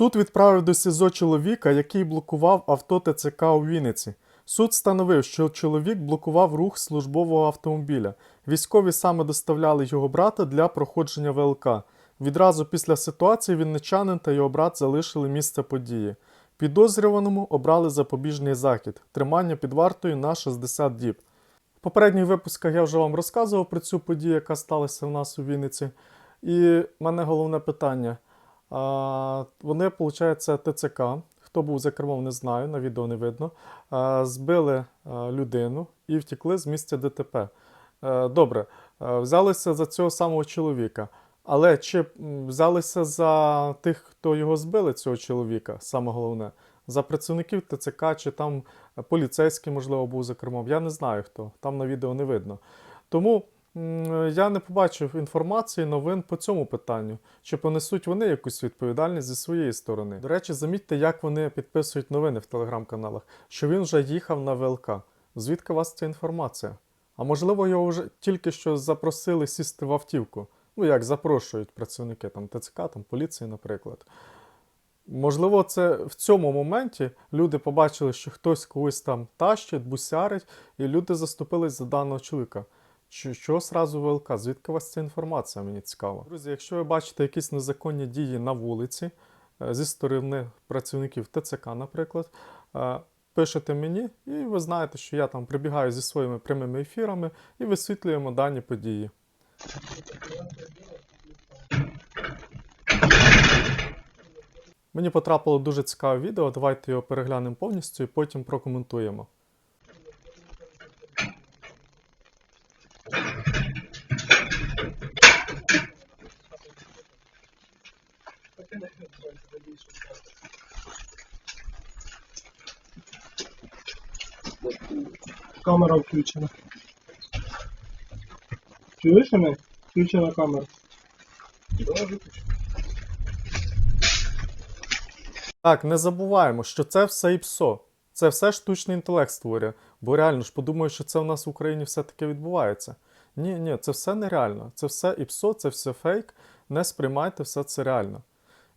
Суд відправив до СІЗО чоловіка, який блокував авто ТЦК у Вінниці. Суд встановив, що чоловік блокував рух службового автомобіля. Військові саме доставляли його брата для проходження ВЛК. Відразу після ситуації вінничанин та його брат залишили місце події. Підозрюваному обрали запобіжний захід тримання під вартою на 60 діб. В попередніх випусках я вже вам розказував про цю подію, яка сталася в нас у Вінниці. І в мене головне питання. Вони, виходить, ТЦК. Хто був за кермом, не знаю, на відео не видно. Збили людину і втекли з місця ДТП. Е, Добре, е, взялися за цього самого чоловіка. Але чи взялися за тих, хто його збили, цього чоловіка, саме головне, за працівників ТЦК, чи там поліцейський, можливо, був за кермом. Я не знаю хто, там на відео не видно. Тому я не побачив інформації, новин по цьому питанню, чи понесуть вони якусь відповідальність зі своєї сторони. До речі, замітьте, як вони підписують новини в телеграм-каналах, що він вже їхав на ВЛК. Звідки у вас ця інформація? А можливо, його вже тільки що запросили сісти в автівку. Ну, як запрошують працівники там ТЦК, там поліції, наприклад. Можливо, це в цьому моменті люди побачили, що хтось когось там тащить, бусярить, і люди заступились за даного чоловіка. Що, що сразу ВЛК? Звідки у вас ця інформація? Мені цікаво. Друзі, якщо ви бачите якісь незаконні дії на вулиці е, зі сторони працівників ТЦК, наприклад, е, пишете мені, і ви знаєте, що я там прибігаю зі своїми прямими ефірами і висвітлюємо дані події. Мені потрапило дуже цікаве відео. Давайте його переглянемо повністю і потім прокоментуємо. Камера включена. Чуєш мене? Включена камера. Так, не забуваємо, що це все ІПСО. Це все штучний інтелект створює. Бо реально ж подумаю, що це в нас в Україні все-таки відбувається. Ні, ні, це все нереально. Це все іпсо, це все фейк. Не сприймайте все це реально.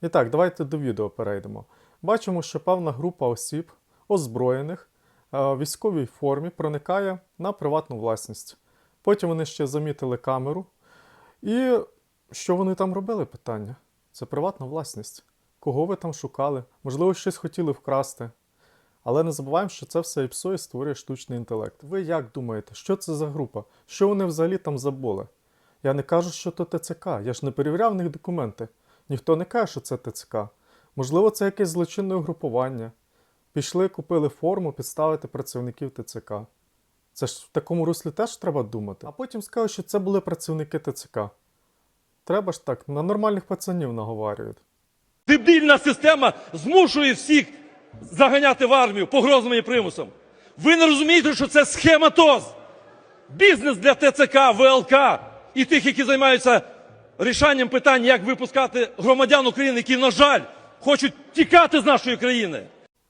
І так, давайте до відео перейдемо. Бачимо, що певна група осіб, озброєних, е, в військовій формі проникає на приватну власність. Потім вони ще замітили камеру. І що вони там робили? Питання. Це приватна власність. Кого ви там шукали? Можливо, щось хотіли вкрасти. Але не забуваємо, що це все ІПСО і створює штучний інтелект. Ви як думаєте, що це за група? Що вони взагалі там забули? Я не кажу, що то ТЦК. Я ж не перевіряв в них документи. Ніхто не каже, що це ТЦК. Можливо, це якесь злочинне угрупування. Пішли, купили форму підставити працівників ТЦК. Це ж в такому руслі теж треба думати. А потім скажуть, що це були працівники ТЦК. Треба ж так, на нормальних пацанів наговарюють. Дебільна система змушує всіх заганяти в армію погрозами і примусом. Ви не розумієте, що це схематоз. Бізнес для ТЦК, ВЛК і тих, які займаються рішанням питань, як випускати громадян України, які, на жаль, хочуть тікати з нашої країни.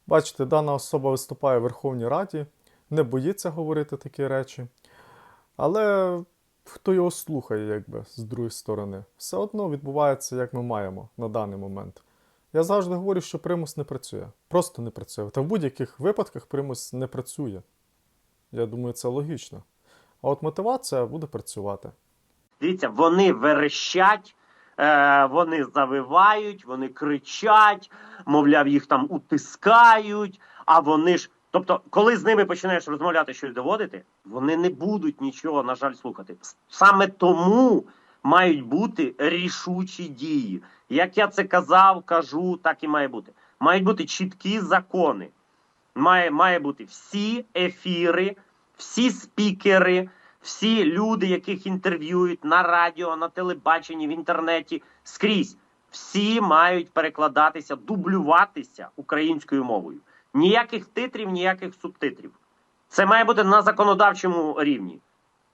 Бачите, дана особа виступає в Верховній Раді, не боїться говорити такі речі. Але хто його слухає, якби з другої сторони, все одно відбувається, як ми маємо на даний момент. Я завжди говорю, що примус не працює. Просто не працює. Та в будь-яких випадках примус не працює. Я думаю, це логічно. А от мотивація буде працювати. Дивіться, вони верещать, е, вони завивають, вони кричать, мовляв, їх там утискають, а вони ж. Тобто, коли з ними починаєш розмовляти щось доводити, вони не будуть нічого, на жаль, слухати. Саме тому мають бути рішучі дії. Як я це казав, кажу, так і має бути. Мають бути чіткі закони. Має, має бути всі ефіри, всі спікери, всі люди, яких інтерв'юють на радіо, на телебаченні, в інтернеті, скрізь. Всі мають перекладатися, дублюватися українською мовою. Ніяких титрів, ніяких субтитрів. Це має бути на законодавчому рівні.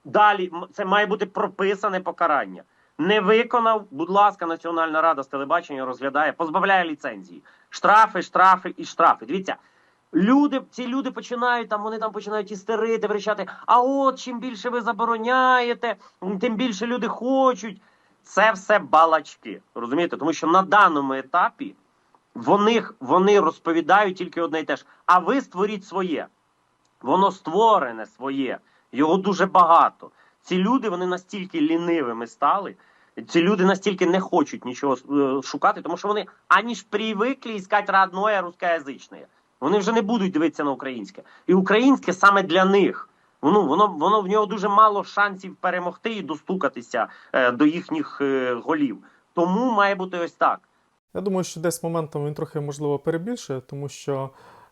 Далі це має бути прописане покарання. Не виконав, будь ласка, Національна рада з телебачення розглядає, позбавляє ліцензії. Штрафи, штрафи і штрафи. Дивіться, люди, ці люди починають там, вони там починають істерити, верещати. А от чим більше ви забороняєте, тим більше люди хочуть. Це все балачки. Розумієте? Тому що на даному етапі Вони, вони розповідають тільки одне й те ж. А ви створіть своє. Воно створене своє, його дуже багато. Ці люди вони настільки лінивими стали. Ці люди настільки не хочуть нічого е, шукати, тому що вони ані ж привикли іскати родное русскоязичне. Вони вже не будуть дивитися на українське. І українське саме для них. Воно, воно, воно в нього дуже мало шансів перемогти і достукатися е, до їхніх е, голів. Тому має бути ось так. Я думаю, що десь моментом він трохи можливо перебільшує, тому що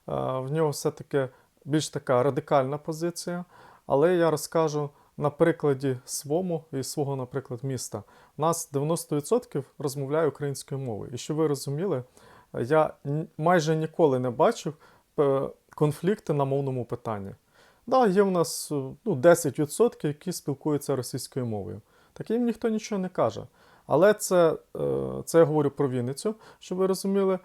е, в нього все-таки більш така радикальна позиція. Але я розкажу на прикладі свому і свого, наприклад, міста. У нас 90% розмовляє українською мовою. І щоб ви розуміли, я майже ніколи не бачив е, конфлікти на мовному питанні. Да, є в нас е, ну, 10%, які спілкуються російською мовою. Так їм ніхто нічого не каже. Але це, е, це я говорю про Вінницю, щоб ви розуміли.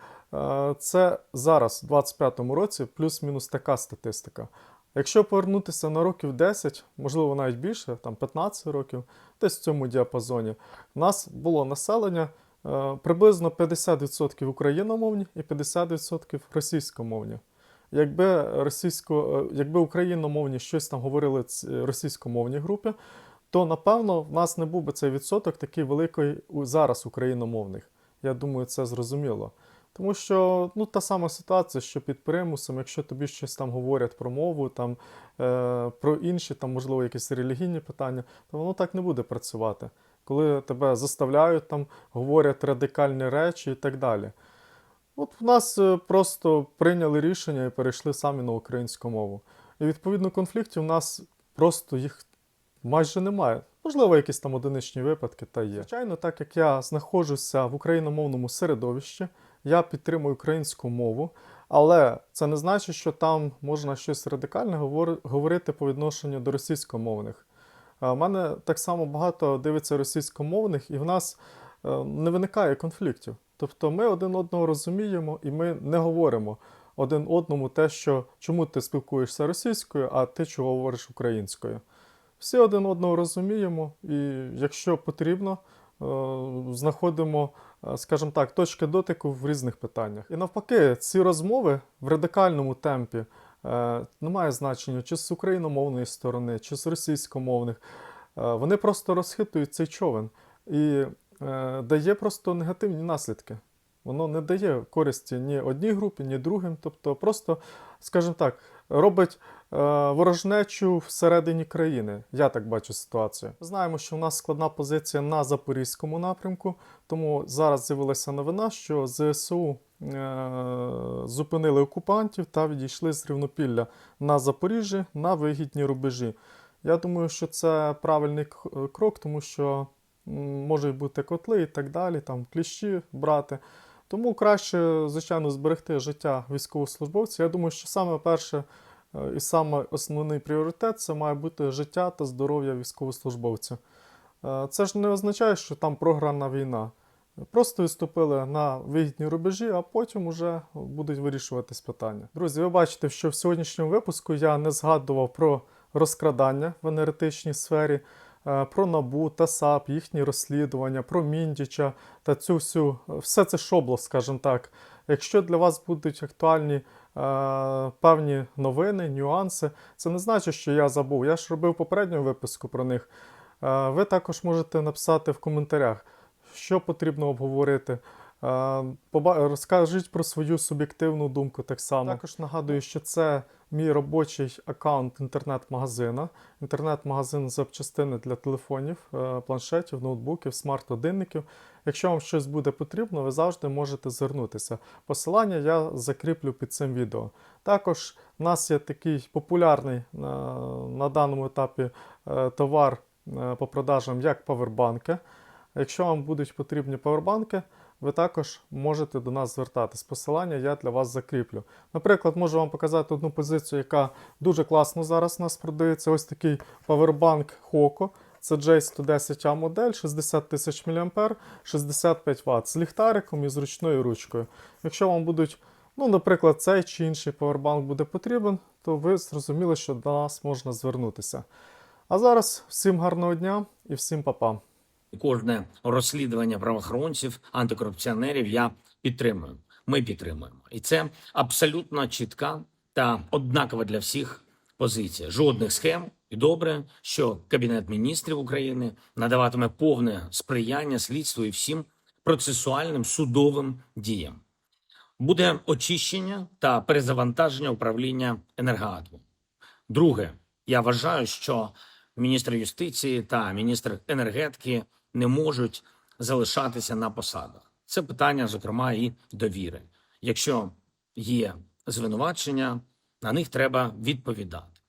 Це зараз, в 25-му році, плюс-мінус така статистика. Якщо повернутися на років 10, можливо, навіть більше, там 15 років, десь в цьому діапазоні, у нас було населення приблизно 50% україномовні і 50% російськомовні. Якби російсько, е, якби україномовні щось там говорили ц- російськомовній групі, то напевно в нас не був би цей відсоток такий великий зараз україномовних. Я думаю, це зрозуміло. Тому що ну, та сама ситуація, що під примусом, якщо тобі щось там говорять про мову, там, е, про інші, там, можливо, якісь релігійні питання, то воно так не буде працювати. Коли тебе заставляють, там, говорять радикальні речі і так далі. От в нас е, просто прийняли рішення і перейшли самі на українську мову. І відповідно конфліктів у нас просто їх майже немає. Можливо, якісь там одиничні випадки та є. Звичайно, так як я знаходжуся в україномовному середовищі, я підтримую українську мову, але це не значить, що там можна щось радикальне говорити по відношенню до російськомовних. У мене так само багато дивиться російськомовних, і в нас е, не виникає конфліктів. Тобто ми один одного розуміємо і ми не говоримо один одному те, що чому ти спілкуєшся російською, а ти чого говориш українською. Всі один одного розуміємо, і якщо потрібно, е, знаходимо, е, скажімо так, точки дотику в різних питаннях. І навпаки, ці розмови в радикальному темпі не має значення, чи з україномовної сторони, чи з російськомовних. Е, Вони просто розхитують цей човен і е, дає просто негативні наслідки. Воно не дає користі ні одній групі, ні другим. Тобто, просто, скажімо так, робить е, ворожнечу всередині країни. Я так бачу ситуацію. Знаємо, що в нас складна позиція на запорізькому напрямку, тому зараз з'явилася новина, що ЗСУ е, зупинили окупантів та відійшли з рівнопілля на Запоріжжі на вигідні рубежі. Я думаю, що це правильний крок, тому що можуть бути котли і так далі, там кліщі брати. Тому краще, звичайно, зберегти життя військовослужбовців. Я думаю, що саме перше е, і саме основний пріоритет це має бути життя та здоров'я військовослужбовця. Е, Це ж не означає, що там програна війна. Просто відступили на вигідні рубежі, а потім вже будуть вирішуватись питання. Друзі, ви бачите, що в сьогоднішньому випуску я не згадував про розкрадання в енергетичній сфері, е, про НАБУ та САП, їхні розслідування, про Міндіча та цю всю все це шобло, скажімо так. Якщо для вас будуть актуальні е, певні новини, нюанси, це не значить, що я забув. Я ж робив попередню випуску про них. Е, ви також можете написати в коментарях, що потрібно обговорити. Розкажіть про свою суб'єктивну думку так само. Також нагадую, що це мій робочий аккаунт інтернет-магазина. Інтернет-магазин запчастини для телефонів, е, планшетів, ноутбуків, смарт-годинників. Якщо вам щось буде потрібно, ви завжди можете звернутися. Посилання я закріплю під цим відео. Також в нас є такий популярний е, на даному етапі е, товар по продажам, як павербанки. Якщо вам будуть потрібні павербанки, ви також можете до нас звертатись. Посилання я для вас закріплю. Наприклад, можу вам показати одну позицію, яка дуже класно зараз у нас продається. Ось такий павербанк Hoco. Це J110A модель, 60 тисяч мА, 65 Вт з ліхтариком і зручною ручкою. Якщо вам будуть, ну, наприклад, цей чи інший павербанк буде потрібен, то ви зрозуміли, що до нас можна звернутися. А зараз всім гарного дня і всім па-па. Кожне розслідування правоохоронців, антикорупціонерів я підтримую. ми підтримуємо. І це абсолютно чітка та однакова для всіх позиція. Жодних схем. І добре, що Кабінет міністрів України надаватиме повне сприяння слідству і всім процесуальним судовим діям. Буде очищення та перезавантаження управління енергоатомом. Друге, я вважаю, що міністр юстиції та міністр енергетики не можуть залишатися на посадах. Це питання, зокрема, і довіри. Якщо є звинувачення, на них треба відповідати.